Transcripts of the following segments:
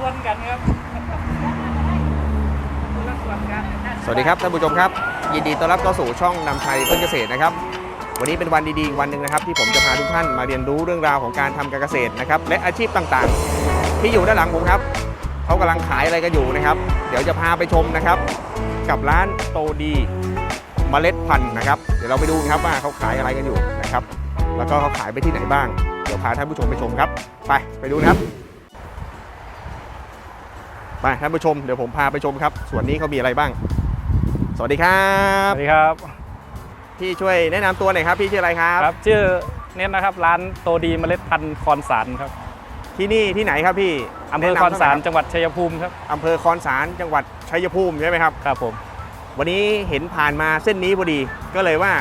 ส่วนกันครับคนละส่วนกันสวัสดีครับท่านผู้ชมครับ ยินดีต้อนรับเข้าสู่ช่องนำชัยเพื่อนเกษตรนะครับ วันนี้เป็นวันดีๆอีกวันหนึ่งนะครับ ที่ผมจะพาทุกท่านมาเรียนรู้เรื่องราวของการทำการเกษตรนะครับและอาชีพต่างๆ ที่อยู่ด้านหลังผมครับเขากำลังขายอะไรกันอยู่นะครับ เดี๋ยวจะพาไปชมนะครับ กับร้านโตดีเมล็ดพันธุ์นะครับ เดี๋ยวเราไปดูครับว่าเขาขายอะไรกันอยู่นะครับ แล้วก็เขาขายไปที่ไหนบ้าง เดี๋ยวพาท่านผู้ชมไปชมครับ ไปไปดูนะครับ ไปท่านผู้ชมเดี๋ยวผมพาไปชมครับส่วนนี้เขามีอะไรบ้าง สวัสดีครัสบวัสดีครับ พี่ช่วยแนะนำตัวหน่อยครับ พี่ชื่ออะไรครับ ครับชื่อเน้นนะครับ ร้านโตดีเมล็ดพันธุ์คอนสารครับที่นี่ที่ไหนครับพี่อำเภอแะำคอนสารหยจังหวัดชัยภูมิครับอำเภอคอนสารจังหวัดชัยภูมิใช่ไหมครับ ครับผม วันนี้เห็นผ่านมาเส้นนี้พอดี ก็เลยว่า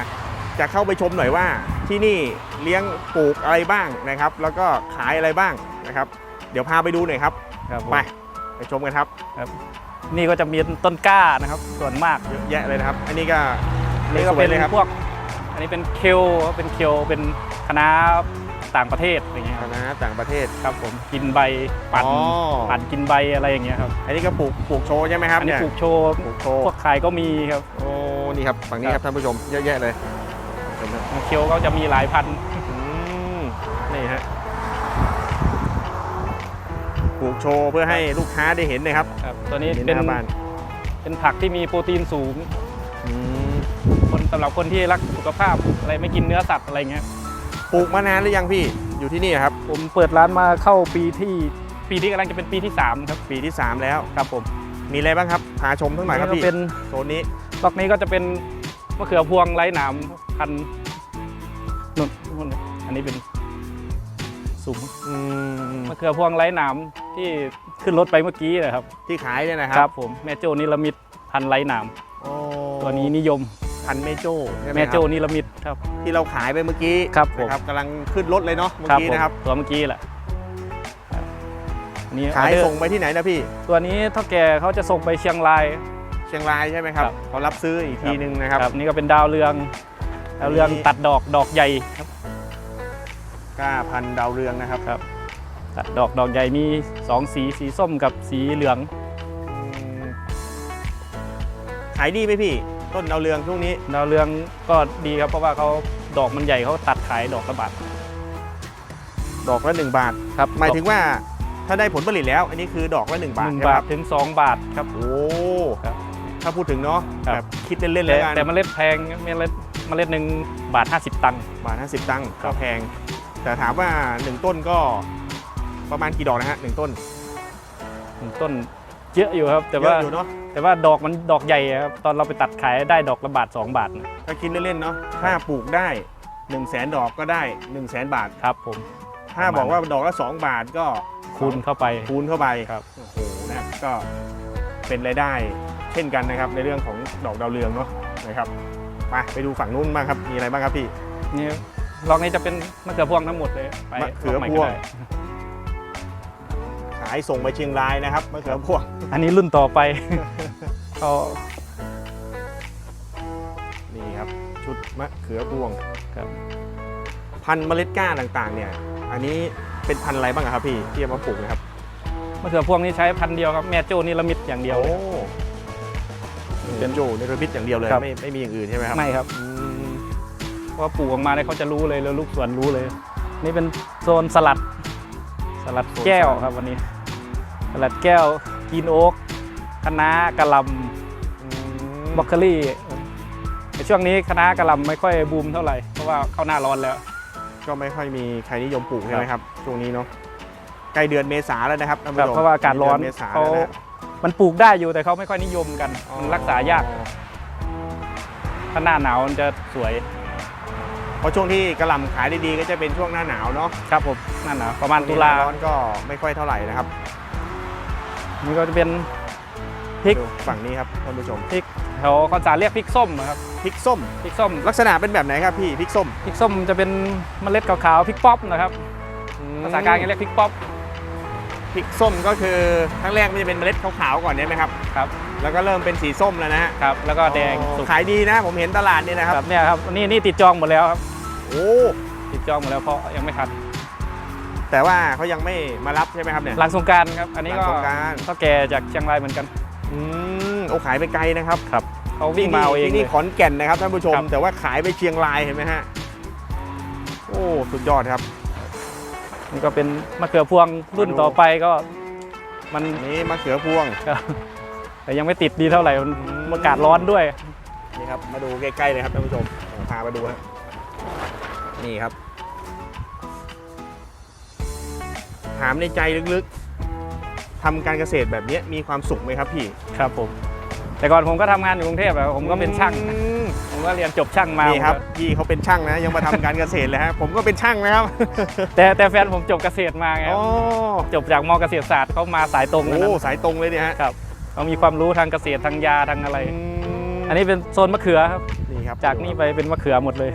จะเข้าไปชมหน่อยว่าที่นี่เลี้ยงปลูกอะไรบ้างนะครับ แล้วก็ขายอะไรบ้างนะครับ เดี๋ยวพาไปดูหน่อยครับ ครับผมไป ไปชมกันครับ นี่ก็จะมีต้นกล้านะครับส่วนมากเยอะแยะเลยนะครับ อันนี้ก็อันนี่ก็เป็นสวยเลยครับพวก อันนี้เป็นเคลครับเป็นเคลเป็นคณะต่างประเทศอย่างเงี้ยคครับณะต่างประเทศครับผมกินใบปั่นอ๋อปั่นกินใบอะไรอย่างเงี้ยครับอันนี้ก็ปลูกปลูกโชว์ใช่ไหมครับอันนี้เนี่ยปลูกโชว์ปลูกโชว์พวกขายก็มีครับโอ้นี่ครับฝั่งนี้ครับท่านผู้ชมเยอะแยะเลยเห็นไหมเคลก็จะมีหลายพัน ปลูกโชว์เพื่อให้ลูกค้าได้เห็นนะครับครับตัวนี้ห็นหเป็นน้าบ้านเป็นผักที่มีโปรตีนสูง อืมคนสำหรับคนที่รักสุขภาพอะไรไม่กินเนื้อสัตว์อะไรเงี้ย ปลูกมานานหรือยังพี่อยู่ที่นี่ครับ ผมเปิดร้านมาเข้าปีที่ปีที่กำลังจะเป็นปีที่3ครับปีที่ 3 แล้ว ครับผมมีอะไรบ้างครับพาชมทั้งหน่อยครับก็พี่เป็นโซนนี้ล็อกนี้ก็จะเป็นมะเขือพวงไร้หนามพันธุ์นุ่นนุ่นอันนี้เป็นสูงอืมมะเขือพวงไร้หนาม ที่ขึ้นรถไปเมื่อกี้นะครับที่ขายเนี่ยนะคครัรับบผมแม่โจ้นิลมิตพันธุ์ไร้หนามโอ้ตัวนี้นิยมพันธุ์แม่โจ้ใช่ไหมแม่ครับโจ้นิลมิตครับ ที่เราขายไปเมื่อกี้ครับผม นะครับกำลังขึ้นรถเลยเนาะเมื่อกี้ผมนะครับ ตัวเมื่อกี้แหละครับอันนี่ขายส่งไปที่ไหนนะพี่ ตัวนี้เท่าแก่เขาจะส่งไปเชียงราย เชียงรายใช่ไหมครับครับ เขารับซื้ออีกทีนึงนะครับ นี่ก็เป็นดาวเรืองดาวเรืองอันนี้ตัดดอกดอกใหญ่ครับ กล้าพันธุ์ดาวเรืองนะครับ ครับตั ดดอกดอกใหญ่มีสองสีสีส้มกับสีเหลืองอืมขายดีไหมพี่ ต้นดาวเรืองช่วงนี้ ดาวเรืองก็ดีครับเพราะว่าเขาดอกมันใหญ่เขาตัดขายดอกละบาทดอกละ1บาทครับหมายถึงว่าถ้าได้ผลผลิตแล้ว อันนี้คือดอกละ1บาทหนึ่งใช่ไหมบาคทรับถึง 2 บาทครับโอ้ครับถ้าพูดถึงเนาะครับแบบคิดเล่นๆแต่แล้วกันแต่เมล็ดแพงเมล็ดเมล็ดหนึ่งบาท 50 ตังค์บาทห้าสิบตังค์ครัก็บแพง แต่ถามว่า 1 ต้นก็ ประมาณกี่ดอกนะฮะหนึ่งต้นหนึ่งต้นเยอะอยู่ครับ แต่ว่าเยอะอยู่เนาะแต่ว่าดอกมันดอกใหญ่อะครับตอนเราไปตัดขายได้ดอกละบาท 2 บาทนะถ้าคิดเล่นๆเนาะถ้าปลูกได้1นึ่งแสนดอกก็ได้1นึ่งแสนบาทครับผม ถ้าประมาณบอกว่าดอกละ 2 บาทก็คูณเข้าไปคูณเข้าไปครับโอ้โหนะครับก็เป็นรายได้เช่นกันนะครับ ในเรื่องของดอกดาวเรืองเนาะนะครับไปไปดูฝั่งนู้นบ้างครับมีอะไรบ้างครับพี่นี่ลองนี้จะเป็นมะเขือพวงทั้งหมดเลยไปมะเขือลกใหม่พก็วงได้ขายส่งไปเชียงรายนะครับมะเขือพวงอันนี้รุ่นต่อไปเขานี่ครับชุดมะเขือพวงครับพันธุ์เมล็ดก้าต่างๆ เนี่ย อันนี้เป็นพันธุ์อะไรบ้างอะครับพี่ที่เอามาปลูกนะครับมะเขือพวงนี่ใช้พันธุ์เดียวครับแม่โจ้นิลมิตอย่างเดียวโอ้เลยเป็นโจเนรมิตอย่างเดียวเลยครับ ไม่ไม่มีอย่างอื่นใช่ไหมครับไม่ครับอืมเพราะว่าปลูกออกมาเนี่ยเขาจะรู้เลยแล้วลูกสวนรู้เลย นี่เป็นโซนสลัด สลัดแก้วครับวันนี้ สลัดแก้วกินโอ๊กคะน้ากะหล่อืมำบรอกโคลี่ในช่วงนี้คะน้ากะหล่ำไม่ค่อยบูมเท่าไหร่เพราะว่าเข้าหน้าร้อนแล้ว ก็ไม่ค่อยมีใครนิยมปลูกใช่ไหมครับช่วงนี้เนาะใกล้เดือนเมษาแล้วนะครับท่านผู้ครับชมเพราะว่าอากาศร้อนเดืเมษาเขาแล้วนะมันปลูกได้อยู่แต่เขาไม่ค่อยนิยมกันมันรักษายาก ถ้าหน้าหนาวมันจะสวย เพราะช่วงที่กระหล่ำขายได้ดีก็จะเป็นช่วงหน้าหนาวเนาะครับผมหน้าหนาวประมาณตุลาหน้ร้อนก็ไม่ค่อยเท่าไหร่นะครับ นี่ก็จะเป็นพริกดูฝั่งนี้ครับท่านผู้ชมพริกแถวคอนสารเรียกพริกส้มอะครับพริกส้มพริกส้ม ลักษณะเป็นแบบไหนครับพี่พริกส้มพริกส้มจะเป็นเมล็ดขาวๆพริกป๊อปนะครับภาษากลางเรียกพริกป๊อปพริกส้มก็คือครั้งแรกมันจะเป็นเมล็ดขาวๆก่อนใช่ไหมครับครับ แล้วก็เริ่มเป็นสีส้มแล้วนะฮะครับแล้วก็แดงอ๋อสุกขายดีนะผมเห็นตลาดนี่นะคครับรับเนี่ยครับนี่นี่ติดจองหมดแล้วครับโอ้ติดจองหมดแล้วเพราะยังไม่ทัน แต่ว่าเขายังไม่มารับใช่ไหมครับเนี่ย หลังสงกรารครับ อันนี้ก็หลังสงกรานต์ เท่าแก่จากเชียงรายเหมือนกัน อืมโอ้ขายไปไกลนะครับครับเขาวิ่งมาเอาเองที่นี่เลยขอนแก่นนะครับท่านผู้ชม ครับ แต่ว่าขายไปเชียงรายเห็นไหมฮะโอ้สุดยอดครับนี่ก็เป็นมะเขือพวงรุ่นมาดูต่อไปก็มันอันนี้มะเขือพวงแต่ยังไม่ติดดีเท่าไหร่มันอากาศร้อนด้วย นี่ครับมาดูใกล้ๆเลยครับท่านผู้ชมพามาดูฮะนี่ครับ ถามในใจลึกๆทำการเกษตรแบบเนี้ยมีความสุขไหมครับพี่ครับผม แต่ก่อนผมก็ทำงานอยู่กรุงเทพอะผมก็เป็นช่าง อืมผมก็เรียนจบช่างมานี่ครับผมก็พี่เขาเป็นช่างนะ ยังมาทำการเกษตรเลยฮะผมก็เป็นช่างนะครับแต่แต่แฟนผมจบเกษตรมาไงโอ้จบจากมเกษตรศาสตร์เขามาสายตรงโหนะนั้นสายตรงเลยเนี่ยฮะครับเขามีความรู้ทางเกษตรทางยาทางอะไรมอันนี้เป็นโซนมะเขือครับ นี่ครับจากนี่ไปเป็นมะเขือหมดเลย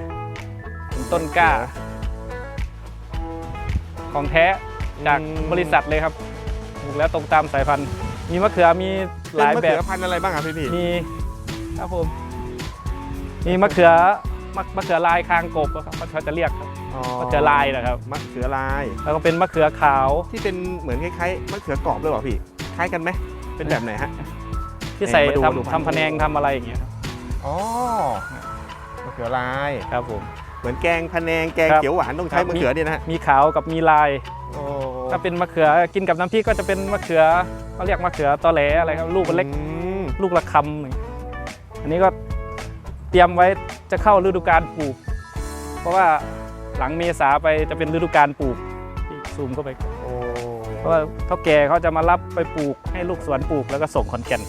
เป็นต้นกล้า ของแท้ จากบริษัทเลยครับปลูกแล้วตรงตามสายพันธุ์ มีมะเขือมีหเป็นลายมะแบเขืบอพันธุ์อะไรบ้างครับพี่พี่มีครับผมมีมะเขือมะมะเขือลายคางกบอะครับเขาจะเรียกครับมะเขือลายนะครับมะเขือลาย แล้วก็เป็นมะเขือขาวที่เป็นเหมือนคล้ายๆมะเขือกรอบด้วยเหรอพี่คล้ายกันไหมเป็นแบบไหนฮะที่ใส่มาดูมาดูทำทำพะแนงทำอะไรอย่างเงี้ยครับอ๋อมะเขือลายครับผม เหมือนแกงพะแนงแกงครับ เขียวหวานต้องใช้ครับมะเขือเนี่ยนะฮะมีขาวกับมีลาย โอ้ถ้าเป็นมะเขือกินกับน้ำพริกก็จะเป็นมะเขือเขาเรียกมะเขือตอแหลอะไรครับลูกมันเล็กอืมลูกละคำหนึ่งอันนี้ก็เตรียมไว้จะเข้าฤดูกาลปลูก เพราะว่าหลังเมษาไปจะเป็นฤดูกาลปลูกที่ซูมเข้าไป โอ้เพราะว่าเท่าแก่เขาจะมารับไปปลูกให้ลูกสวนปลูกแล้วก็ส่งขอนแก่น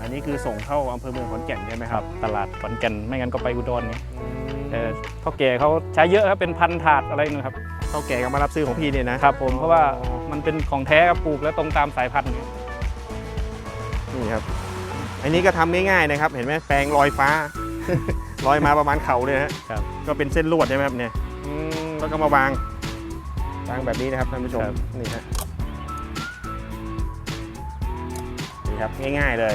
อันนี้คือส่งเข้าอำเภอเมืองขอนแก่นใช่ไหมครับตลาดขอนแก่นไม่งั้นก็ไปอุดรนี่อืม แต่เท่าแก่เขาใช้เยอะครับเป็นพันถาดอะไรนะครับเท่าแก่ก็มารับซื้อของพี่เนี่ยนะครับผมเพราะว่ามันเป็นของแท้ครับปลูกแล้วตรงตามสายพันธุ์เนี่ยนี่ครับ อันนี้ก็ทำง่ายๆนะครับ เห็นไหมแปลงลอยฟ้า ลอยมาประมาณเข่าเลยนะฮะครับ ก็เป็นเส้นลวดใช่ไหมครับเนี่ยอืมแล้วก็มาวางวางแบบนี้นะครับท่านผู้ชมครับ นี่ฮะนี่ครับง่ายๆเลย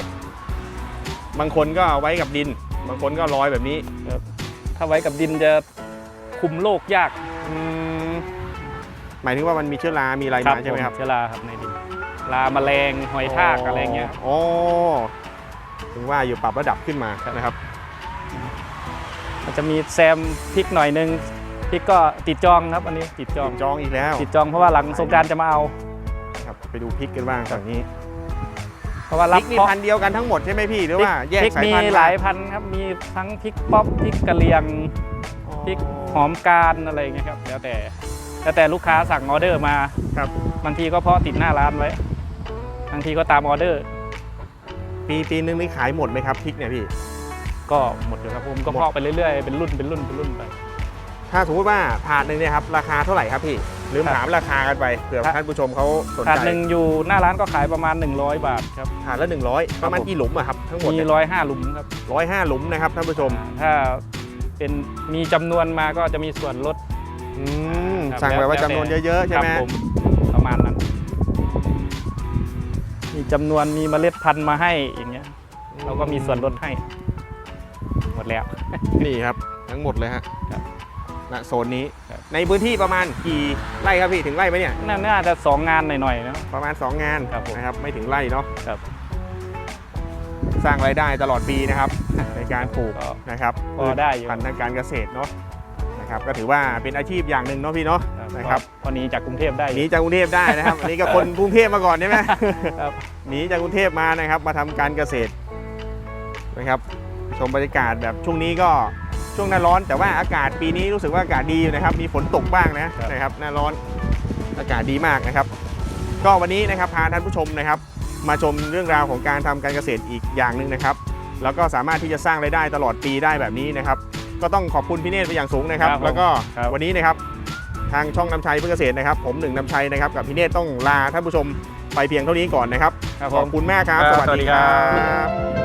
บางคนก็เอาไว้กับดิน บางคนก็ลอยแบบนี้ ถ้าไว้กับดินจะคุมโรคยากอืมหมายถึงว่ามันมีเชื้อรา มีอะไรมาใช่ไหมครับ เชื้อราครับในดินลาแมลงหอยทากอะไรเงี้ย อ๋อ ถึงว่าอยู่ปรับระดับขึ้นมานะครับ มันจะมีแซมพริกหน่อยนึงพริกก็ติดจองครับอันนี้ติดจองจองอีกแล้ว ติดจองเพราะว่าหลังสงกรารจะมาเอา ครับไปดูพริกกันบ้างฝั่งนี้ เพราะว่าพรัริบกนี่เพาะพันธุ์เดียวกันทั้งหมดใช่ไหมพี่หรือว่าแยกพริกสายมีพันธุ์หลายพันธุ์ครับ มีทั้งพริกป๊อปพริกกะเหรี่ยงพริกหอมการอะไรเงี้ยครับ แล้วแต่แล้วแต่ลูกค้าสั่งออเดอร์มาครับบางทีก็เพาะติดหน้าร้านไว้บางทีก็ตามออเดอร์ ปีปีนึงนี่ขายหมดไหมครับพริกเนี่ยพี่ ก็หมดเลยครับผมก็หมด เพาะไปเรื่อยๆเป็นรุ่นเป็นรุ่นเป็นรุ่นไป ถ้าสมมติว่าถาดหนึ่งเนี่ยครับราคาเท่าไหร่ครับพี่ ลืมครับถามราคากันไปเผื่อครับท่านผู้ชมเขาสนถาดใจหนึ่งอยู่หน้าร้านก็ขายประมาณ 100 บาทครับถาดละ 100 ประมาณผมกี่หลุมอะครับทั้งหมดมีร้อยห้าหลุมครับร้อยห้าหลุมนะครับท่านผู้ชม ถ้าเป็นมีจำนวนมาก็จะมีส่วนลดอืมครับสั่งแบบว่าแล้วแต่จำนวนเยอะๆใช่ไหมครับผมประมาณนั้น มีจำนวนมีเมล็ดพันธุ์มาให้อย่างเงี้ยเราก็มีส่วนลดให้ หมดแล้ว นี่ครับทั้งหมดเลยฮะครับ ณโซนนี้ ครับ ในพื้นที่ประมาณกี่ไร่ครับพี่ถึงไร่ไหมเนี่ย น่าน่าจะสองงานหน่อยๆนะ ประมาณ 2 งานครับผม นะครับไม่ถึงไร่เนาะครับสร้างรายได้ตลอดปีนะครับในการปลูกก็ นะครับพอได้อยู่ พันธุ์ทางการเกษตรเนาะนะครับก็ถือว่าเป็นอาชีพอย่างหนึ่งเนาะพี่เนาะนะครับพอหนี้จากกรุงเทพได้อหนียู่จากกรุงเทพได้นะครับ อันนี้ก็คนกรุงเทพมาก่อนใช่ไหม ครับ หนีจากกรุงเทพมานะครับมาทำการเกษตรนะครับ ชมบรรยากาศแบบช่วงนี้ก็ ช่วงหน้าร้อนแต่ว่าอากาศปีนี้รู้สึกว่าอากาศดีอยู่นะครับ มีฝนตกบ้างนะนะครับหน้าร้อนอากาศดีมากนะครับ ก็วันนี้นะครับพาท่านผู้ชมนะครับ มาชมเรื่องราวของการทำการเกษตรอีกอย่างหนึ่งนะครับ แล้วก็สามารถที่จะสร้างรายได้ตลอดปีได้แบบนี้นะครับ ก็ต้องขอบคุณพี่เนตรไปนอย่างสูงนะครับครับผมแล้วก็ครับวันนี้นะครับทางช่องน้ำชัยเพื่อเกษตรนะครับ ผมหนึ่งน้ำชัยนะครับกับพี่เนตรต้องลาท่านผู้ชมไปเพียงเท่านี้ก่อนนะครับครับขผอบมคุณมากครับครับสวัสสวัสดีดีคครัรับบ